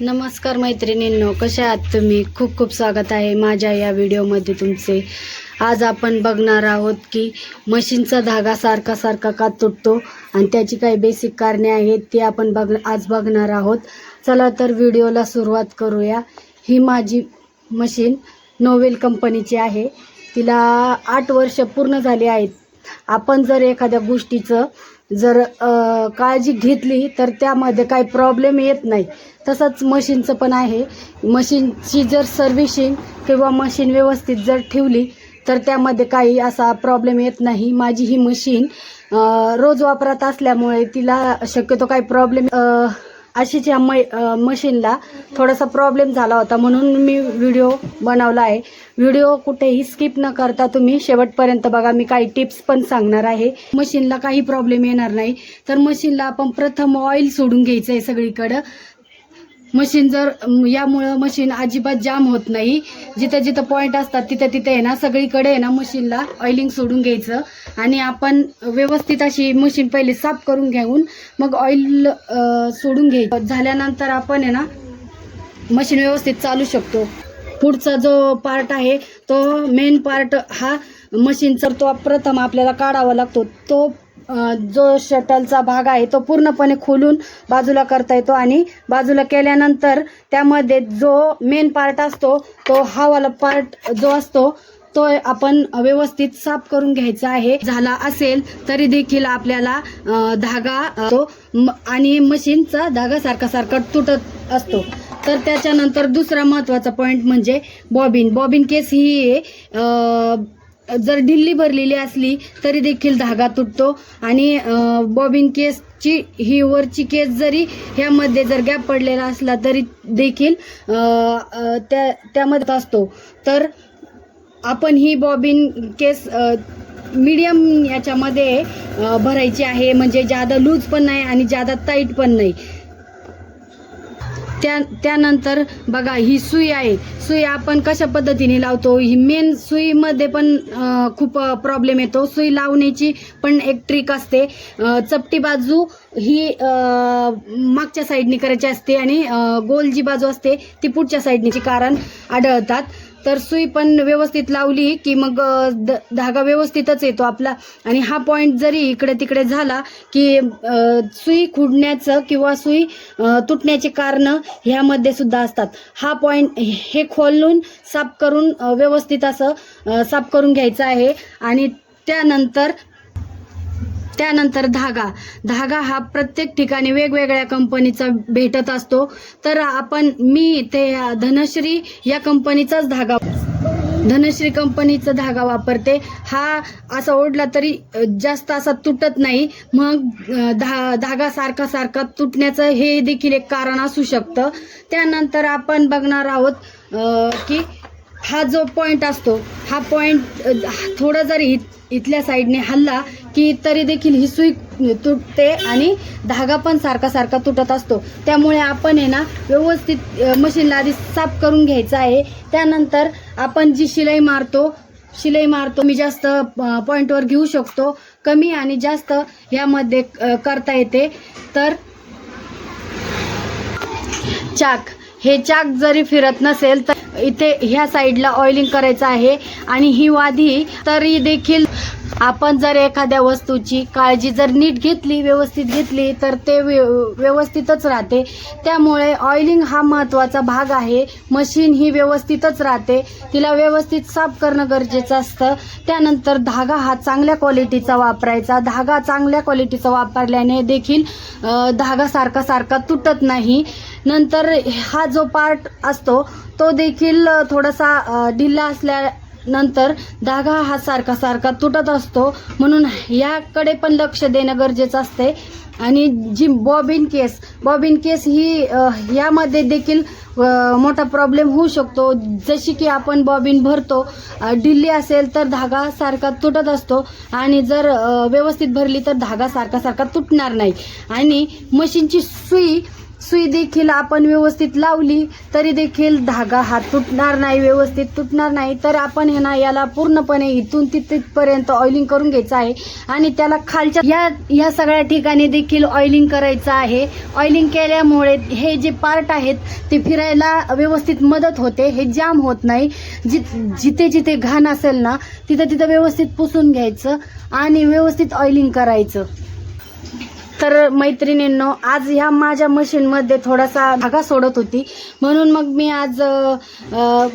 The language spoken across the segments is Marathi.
नमस्कार मैत्रिणींनो कशा आहात तुम्ही? खूप खूप स्वागत आहे माझ्या या व्हिडिओमध्ये तुमचे. आज आपण बघणार आहोत की मशीनचा धागा सारखा सारखा का तुटतो आणि त्याची काही बेसिक कारणे आहेत ती आपण बघ आज बघणार आहोत. चला तर व्हिडिओला सुरुवात करूया. ही माझी मशीन नोवेल कंपनीची आहे. तिला आठ वर्ष पूर्ण झाली आहेत. आपण जर एखाद्या गोष्टीचं जर काळजी घेतली तर त्यामध्ये काही प्रॉब्लेम येत नाही. तसंच मशीनचं पण आहे. मशीनची जर सर्व्हिसिंग किंवा मशीन व्यवस्थित जर ठेवली तर त्यामध्ये काही असा प्रॉब्लेम येत नाही. माझी ही मशीन रोज वापरात असल्यामुळे तिला शक्यतो काही प्रॉब्लेम अशीच्या मै मशीनला थोडासा प्रॉब्लेम झाला होता. म्हणून मी व्हिडिओ बनवला आहे. व्हिडिओ कुठेही स्किप न करता तुम्ही शेवटपर्यंत बघा. मी काही टिप्स पण सांगणार आहे. मशीनला काही प्रॉब्लेम येणार नाही. तर मशीनला आपण प्रथम ऑइल सोडून घ्यायचं आहे सगळीकडं. मशीन जर यामुळं मशीन अजिबात जाम होत नाही. जिथं जिथं पॉईंट असतात तिथं तिथं आहे ना सगळीकडे आहे ना मशीनला ऑइलिंग सोडून घ्यायचं. आणि आपण व्यवस्थित अशी मशीन पहिले साफ करून घेऊन मग ऑइल सोडून घ्यायचं. झाल्यानंतर आपण आहे ना मशीन व्यवस्थित चालू शकतो. पुढचा जो पार्ट आहे तो मेन पार्ट हा मशीनचा तो प्रथम आपल्याला काढावा लागतो. तो जो शटलचा भाग आहे तो पूर्णपणे खोलून बाजूला करता येतो आणि बाजूला केल्यानंतर त्यामध्ये जो मेन पार्ट असतो तो हावाला पार्ट जो असतो तो आपण व्यवस्थित साफ करून घ्यायचा आहे. झाला असेल तरी देखील आपल्याला धागा तो आणि मशीनचा धागा सारखा सारखा तुटत असतो. तर त्याच्यानंतर दुसरा महत्त्वाचा पॉईंट म्हणजे बॉबिन. बॉबिन केस ही आहे जर ढिल्ली भरलेली असली तरी देखील धागा तुटतो. आणि बॉबिन केसची ही वरची केस जरी ह्यामध्ये जर गॅप पडलेला असला तरी देखील त्या त्यामध्ये असतो. तर आपण ही बॉबिन केस मीडियम याच्यामध्ये भरायची आहे. म्हणजे जादा लूज पण नाही आणि जादा टाईट पण नाही. त्या त्यानंतर बघा ही सुई आहे. सुई आपण कशा पद्धतीने लावतो? ही मेन सुईमध्ये पण खूप प्रॉब्लेम येतो. सुई लावण्याची पण एक ट्रिक असते. चपटी बाजू ही मागच्या साईडनी करायची असते आणि गोल जी बाजू असते ती पुढच्या साईडनीची कारण आढळतात. तर सुई पण व्यवस्थित लावली की मग द- धागा व्यवस्थितच येतो आपला. आणि हा पॉईंट जरी इकडे तिकडे झाला की सुई खुडण्याचं किंवा सुई तुटण्याची कारणं ह्यामध्ये सुद्धा असतात. हा पॉईंट हे खोलून साफ करून व्यवस्थित असं साफ करून घ्यायचं आहे. आणि त्यानंतर त्यानंतर धागा. धागा हा प्रत्येक ठिकाणी वेगवेगळ्या कंपनीचा भेटत असतो. तर आपण मी ते धनश्री या कंपनीचाच धागा धनश्री कंपनीचा धागा वापरते. हा असा ओढला तरी जास्त असा तुटत नाही. मग धा धागा सारखा सारखा तुटण्याचं हे देखील एक कारण असू शकतं. त्यानंतर आपण बघणार आहोत की हा जो पॉइंट असतो हा पॉइंट थोडा जरी इथल्या साईडने हल्ला की तरी देखील ही सुई तुटते आणि धागा पण सारखा सारखा तुटत असतो. त्यामुळे आपण आहे ना व्यवस्थित मशीनला आधी साफ करून घ्यायचं आहे. त्यानंतर आपण जी शिलाई मारतो शिलाई मारतो मी जास्त पॉईंटवर घेऊ शकतो. कमी आणि जास्त यामध्ये करता येते. तर चाक. हे चाक जरी फिरत नसेल तर इथे ह्या साईडला ऑइलिंग करायचं आहे. आणि ही वादी तरी देखील आपण जर एखाद्या वस्तूची काळजी जर नीट घेतली व्यवस्थित घेतली तर ते व्यवस्थितच राहते. त्यामुळे ऑइलिंग हा महत्त्वाचा भाग आहे. मशीन ही व्यवस्थितच राहते. तिला व्यवस्थित साफ करणं गरजेचं असतं. त्यानंतर धागा हा चांगल्या क्वालिटीचा वापरायचा. धागा चांगल्या क्वालिटीचा वापरल्याने देखील धागा सारखा सारखा तुटत नाही. नंतर हा जो पार्ट असतो तो देखील थोडासा ढिल्ला असल्या नंतर धागा हा सारखा सारखा तुटत असतो. म्हणून याकडे पण लक्ष देणं गरजेचं असते. आणि जी बॉबिन केस बॉबिन केस ही यामध्ये देखील मोठा प्रॉब्लेम होऊ शकतो. जशी की आपण बॉबिन भरतो ढिल्ली असेल तर धागा सारखा तुटत असतो. आणि जर व्यवस्थित भरली तर धागा सारखा सारखा तुटणार नाही. आणि मशीनची सुई सुई देखील आपण व्यवस्थित लावली तरी देखील धागा हा तुटणार नाही व्यवस्थित तुटणार नाही. तर आपण हे ना याला पूर्णपणे इथून तिथपर्यंत ऑइलिंग करून घ्यायचं आहे. आणि त्याला खालच्या या या सगळ्या ठिकाणी देखील ऑइलिंग करायचं आहे. ऑइलिंग केल्यामुळे हे जे पार्ट आहेत ते फिरायला व्यवस्थित मदत होते. हे जाम होत नाही. जि जिथे जिथे घाण असेल ना तिथं तिथं व्यवस्थित पुसून घ्यायचं आणि व्यवस्थित ऑइलिंग करायचं. तर मैत्रिणींनो आज ह्या माझ्या मशीनमध्ये थोडासा धागा सोडत होती. म्हणून मग मी आज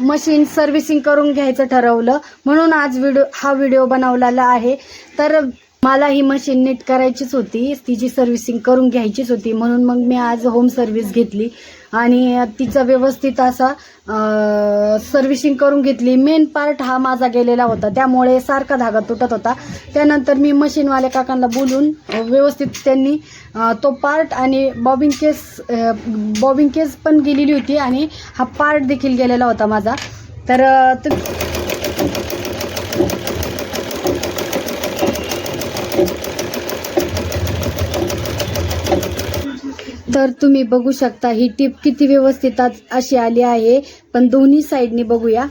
मशीन सर्व्हिसिंग करून घ्यायचं ठरवलं. म्हणून आज व्हिडिओ हा व्हिडिओ बनवलेला आहे. तर मला ही मशीन नीट करायचीच होती. तिची सर्व्हिसिंग करून घ्यायचीच होती. म्हणून मग मी आज होम सर्व्हिस घेतली. आणि तिचं व्यवस्थित असा सर्व्हिसिंग करून घेतली. मेन पार्ट हा माझा गेलेला होता. त्यामुळे सारखा धागा तुटत होता. त्यानंतर मी मशीनवाल्या काकांना बोलून व्यवस्थित त्यांनी तो पार्ट आणि बॉबिंग केस बॉबिंग केस पण गेलेली होती आणि हा पार्ट देखील गेलेला होता माझा. तर तर तुम्ही बघू शकता ही टीप किती व्यवस्थित अशी आली आहे. पण दोन्ही साईडनी बघूया.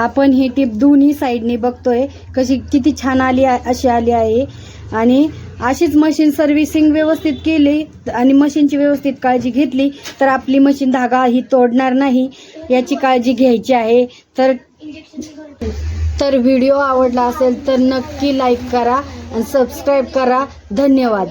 आपण ही टीप दोन्ही साईडनी बघतोय. कशी किती छान आली अशी आली आहे. आणि अशीच मशीन सर्व्हिसिंग व्यवस्थित केली आणि मशीनची व्यवस्थित काळजी घेतली तर आपली मशीन धागा ही तोडणार नाही. याची काळजी घ्यायची आहे. तर तर व्हिडिओ आवडला असेल तर नक्की लाईक करा आणि सबस्क्राईब करा. धन्यवाद.